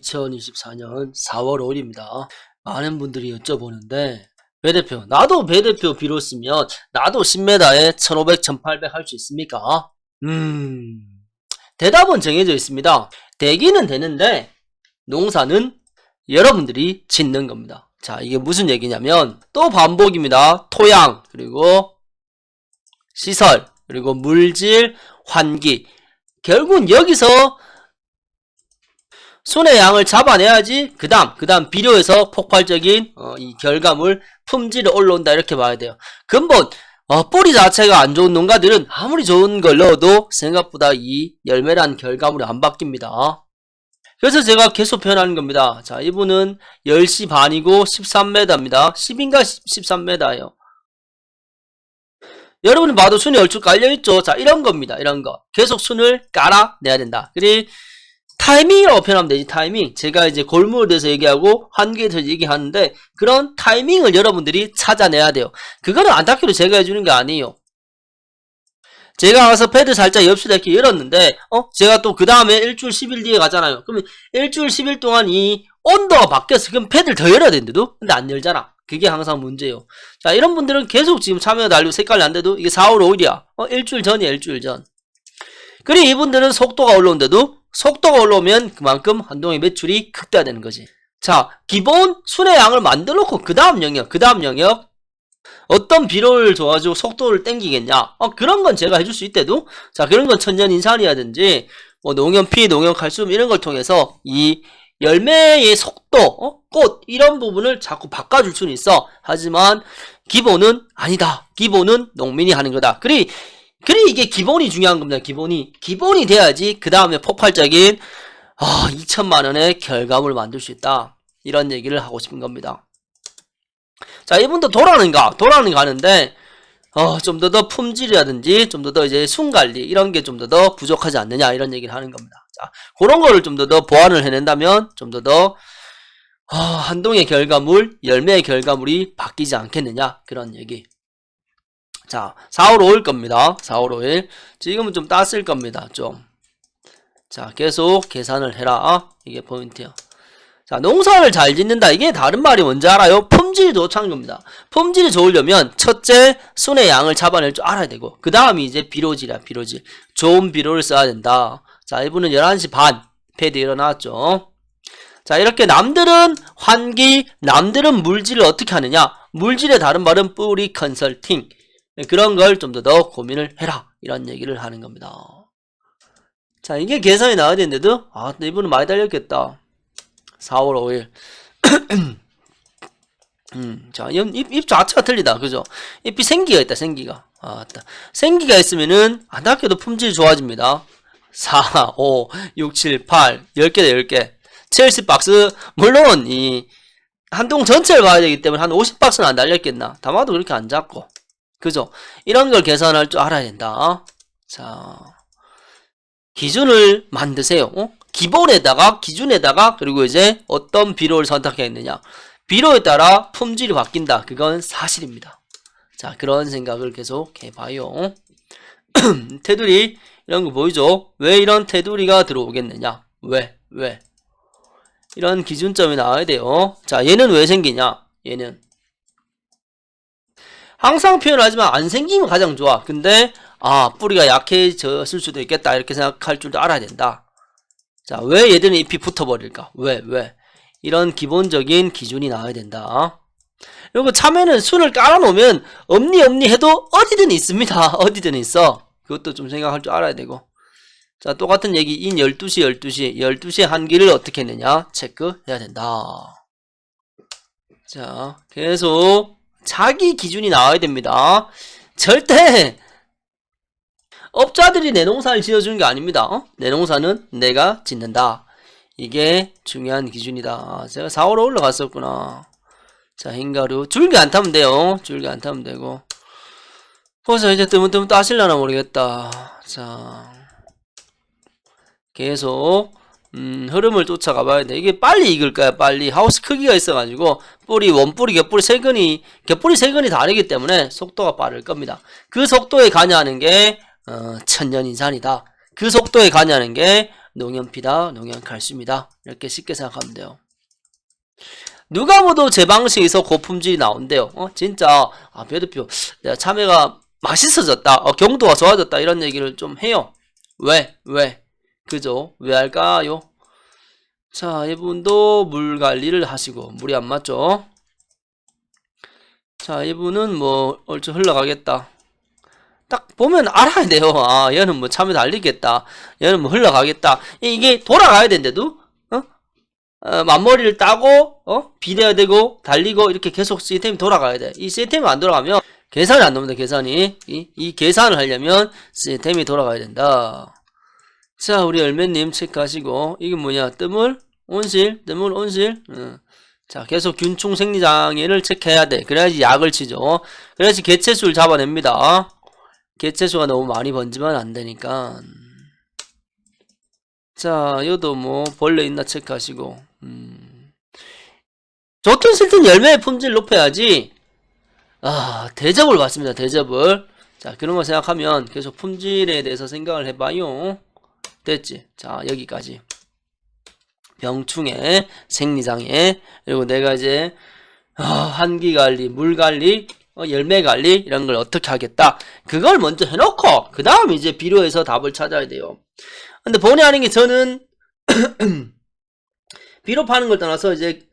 2024년 4월 5일입니다. 많은 분들이 여쭤보는데 배 대표 나도 배 대표 비로 쓰면 나도 10m에 1500, 1800 할 수 있습니까? 음 대답은 정해져 있습니다. 되기는 되는데 농사는 여러분들이 짓는 겁니다. 자 이게 무슨 얘기냐면 또 반복입니다. 토양 그리고 시설 그리고 물질 환기 결국은 여기서 순의 양을 잡아내야지 그 다음 그 다음 비료에서 폭발적인 어, 이 결과물 품질이 올라온다 이렇게 봐야 돼요. 근본 어, 뿌리 자체가 안 좋은 농가들은 아무리 좋은 걸 넣어도 생각보다 이 열매란 결과물이 안 바뀝니다. 그래서 제가 계속 표현하는 겁니다. 자 이분은 10시 반이고 13m입니다. 10인가 13m예요. 여러분이 봐도 순이 얼추 깔려있죠? 자 이런 겁니다. 이런 거. 계속 순을 깔아내야 된다. 그리 타이밍이라고 표현하면 되지 타이밍. 제가 이제 골무에 대해서 얘기하고 한계에 대해서 얘기하는데 그런 타이밍을 여러분들이 찾아내야 돼요. 그거는 안타깝게도 제가 해주는 게 아니에요. 제가 가서 패드 살짝 엽시다 이렇게 열었는데 어? 제가 또 그 다음에 일주일 10일 뒤에 가잖아요. 그러면 일주일 10일 동안 이 온도가 바뀌었어. 그럼 패드를 더 열어야 되는데도? 근데 안 열잖아. 그게 항상 문제예요. 자 이런 분들은 계속 지금 참여가 달리고 색깔이 안 돼도 이게 4월 5일이야. 어 일주일 전이야 일주일 전. 그리고 이분들은 속도가 올라온데도 속도가 올라오면 그만큼 한동의 매출이 극대화되는 거지. 자, 기본 순의 양을 만들어 놓고 그 다음 영역, 그 다음 영역 어떤 비료를 줘가지고 속도를 땡기겠냐? 어, 그런 건 제가 해줄 수 있대도 자, 그런 건 천년인산이라든지 뭐 농염 피, 농염 칼슘 이런 걸 통해서 이 열매의 속도, 어? 꽃 이런 부분을 자꾸 바꿔줄 수는 있어. 하지만 기본은 아니다. 기본은 농민이 하는 거다. 그리 그래 이게 기본이 중요한 겁니다. 기본이 기본이 돼야지 그 다음에 폭발적인 아 2천만 원의 결과물을 만들 수 있다. 이런 얘기를 하고 싶은 겁니다. 자 이분도 돌아는가 돌아는 가는데 어, 좀 더 더 품질이라든지 좀 더 더 이제 순관리 이런 게 좀 더 더 부족하지 않느냐 이런 얘기를 하는 겁니다. 자 그런 거를 좀 더 더 보완을 해낸다면 좀 더더 어, 한동의 결과물 열매의 결과물이 바뀌지 않겠느냐 그런 얘기. 자, 4월 5일 겁니다. 4월 5일. 지금은 좀 땄을 겁니다. 좀. 자, 계속 계산을 해라. 이게 포인트야. 자, 농사를 잘 짓는다. 이게 다른 말이 뭔지 알아요? 품질이 겁니다. 품질이 좋으려면 첫째, 순의 양을 잡아낼 줄 알아야 되고 그 다음이 이제 비료질이야. 비료질. 좋은 비료를 써야 된다. 자, 이분은 11시 반 패드 일어났죠. 자, 이렇게 남들은 환기, 남들은 물질을 어떻게 하느냐? 물질의 다른 말은 뿌리 컨설팅. 네, 그런 걸 좀 더 더 고민을 해라 이런 얘기를 하는 겁니다 자 이게 계산이 나와야 되는데도 아 이분은 많이 달렸겠다 4월 5일 음, 자, 입, 입 자체가 틀리다. 그죠? 잎이 생기가 있다, 생기가. 아, 맞다. 생기가 있으면은, 안타깝게도 품질이 좋아집니다. 4, 5, 6, 7, 8, 10개다, 10개. 첼시 박스, 물론, 이, 한동 전체를 봐야 되기 때문에 한 50박스는 안 달렸겠나. 다마도 그렇게 안 잡고. 그죠? 이런 걸 계산할 줄 알아야 된다. 자, 기준을 만드세요. 어? 기본에다가, 기준에다가, 그리고 이제 어떤 비료를 선택했느냐. 비료에 따라 품질이 바뀐다. 그건 사실입니다. 자, 그런 생각을 계속 해봐요. 테두리, 이런 거 보이죠? 왜 이런 테두리가 들어오겠느냐? 왜? 왜? 이런 기준점이 나와야 돼요. 자, 얘는 왜 생기냐? 얘는. 항상 표현하지만 안 생기면 가장 좋아. 근데 아 뿌리가 약해졌을 수도 있겠다 이렇게 생각할 줄도 알아야 된다. 자, 왜 얘들은 잎이 붙어버릴까? 왜? 왜? 이런 기본적인 기준이 나와야 된다. 그리고 참외는 순을 깔아놓으면 없니 없니 해도 어디든 있습니다. 어디든 있어. 그것도 좀 생각할 줄 알아야 되고. 자, 똑같은 얘기 인 12시 12시 12시에 한기를 어떻게 했느냐 체크해야 된다. 자, 계속 자기 기준이 나와야 됩니다. 절대 업자들이 내 농사를 지어주는 게 아닙니다. 어? 내 농사는 내가 짓는다. 이게 중요한 기준이다. 제가 4월에 올라갔었구나. 자, 흰가루. 줄기 안 타면 돼요. 줄기 안 타면 되고. 벌써 이제 뜨문뜨문 따실려나 모르겠다. 자. 계속 음, 흐름을 쫓아가 봐야 돼. 이게 빨리 익을까요? 빨리. 하우스 크기가 있어가지고, 뿌리, 원뿌리, 겹뿌리, 세근이, 겹뿌리, 세근이 다르기 때문에 속도가 빠를 겁니다. 그 속도에 가냐는 게, 어, 천년인산이다. 그 속도에 가냐는 게, 농염피다, 농염칼슘이다. 이렇게 쉽게 생각하면 돼요. 누가 뭐도 제 방식에서 고품질이 나온대요. 어, 진짜, 아, 배도표, 내가 참외가 맛있어졌다, 어, 경도가 좋아졌다, 이런 얘기를 좀 해요. 왜? 왜? 그죠? 왜 할까요? 자, 이분도 물 관리를 하시고, 물이 안 맞죠? 자, 이분은 뭐, 얼추 흘러가겠다. 딱 보면 알아야 돼요. 아, 얘는 뭐 참외 달리겠다. 얘는 뭐 흘러가겠다. 이게 돌아가야 되는데도, 어? 어, 맞머리를 따고, 어? 비대야 되고, 달리고, 이렇게 계속 시스템이 돌아가야 돼. 이 시스템이 안 돌아가면, 계산이 안 나옵니다, 계산이. 이, 이 계산을 하려면, 시스템이 돌아가야 된다. 자, 우리 열매님 체크하시고, 이게 뭐냐, 뜨물, 온실, 뜨물, 온실, 어. 자, 계속 균충 생리장애를 체크해야 돼. 그래야지 약을 치죠. 그래야지 개체수를 잡아냅니다. 개체수가 너무 많이 번지면 안 되니까. 자, 여도 뭐 벌레 있나 체크하시고. 음. 좋든 싫든 열매의 품질 높여야지. 아, 대접을 받습니다. 대접을. 자, 그런 거 생각하면 계속 품질에 대해서 생각을 해봐요. 됐지? 자, 여기까지. 병충해, 생리장애, 그리고 내가 이제 아, 한기 관리, 물 관리, 어, 열매 관리 이런 걸 어떻게 하겠다. 그걸 먼저 해놓고 그 다음 이제 비료에서 답을 찾아야 돼요. 근데 본의 아닌 게 저는 비료 파는 걸 떠나서 이제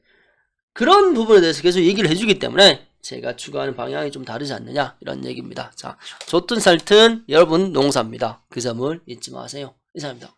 그런 부분에 대해서 계속 얘기를 해주기 때문에 제가 추구하는 방향이 좀 다르지 않느냐 이런 얘기입니다. 자, 좋든 살든 여러분 농사입니다. 그 점을 잊지 마세요. 이상입니다.